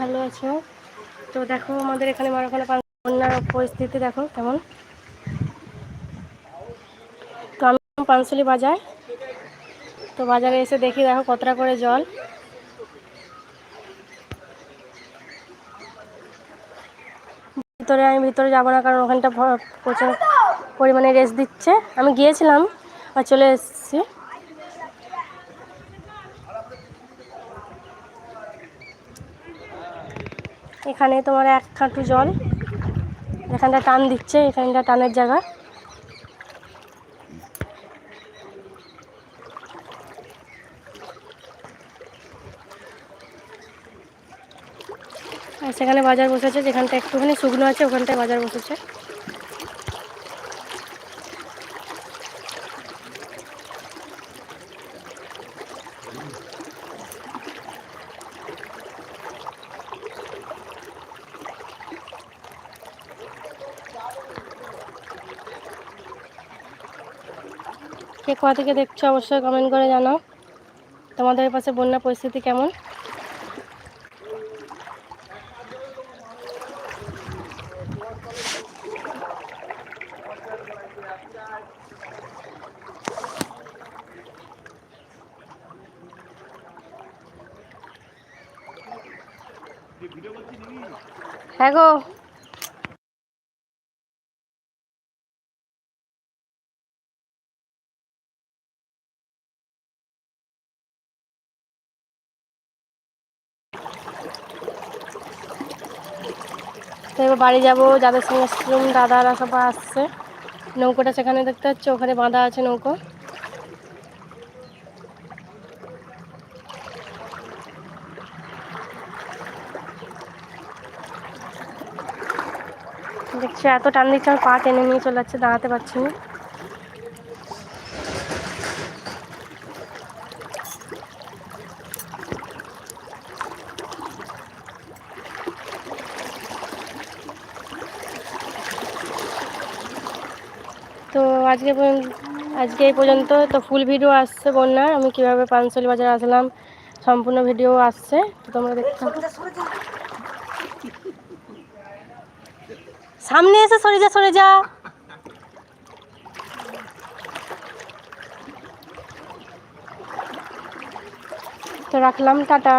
ভালো আছো? তো দেখো, আমাদের এখানে মারাখানা বন্যার পরিস্থিতি দেখো কেমন। তো আমি পানশালি বাজার। তো বাজারে এসে দেখি দেখো কতটা করে জল। ভিতরে আমি ভিতরে যাব না, কারণ ওখানটা প্রচুর পরিমাণে রেস্ট দিচ্ছে। আমি গিয়েছিলাম, আর চলে এসেছি। এখানে তোমার এক খাটু জল। এখানটা টান দিচ্ছে, এখানটা টানের জায়গা। আর সেখানে বাজার বসেছে, যেখানটা একটুখানি শুকনো আছে, ওখানটায় বাজার বসেছে। কে কোথা থেকে দেখছ অবশ্যই কমেন্ট করে জানাও। তোমাদের পাশে বন্যা পরিস্থিতি কেমন? হ্যাঁ গো। তো এবার বাড়ি যাব, যাদের সঙ্গে এসেছিলাম দাদারা সব আসছে। নৌকোটা সেখানে দেখতে পাচ্ছ ওখানে বাঁধা আছে নৌকো। দেখছি এত টান দিচ্ছে আমার পা টেনে নিয়ে চলে যাচ্ছে, দাঁড়াতে পারছি না। তো আজকে পর্যন্ত আজকে এই পর্যন্ত তো ফুল ভিডিও আসছে বন্যার আমি কীভাবে পানশালি বাজার আসলাম সম্পূর্ণ ভিডিও আসছে তো তোমরা দেখতে সামনে এসে সরে যা সরে যা। তো রাখলাম টাটা।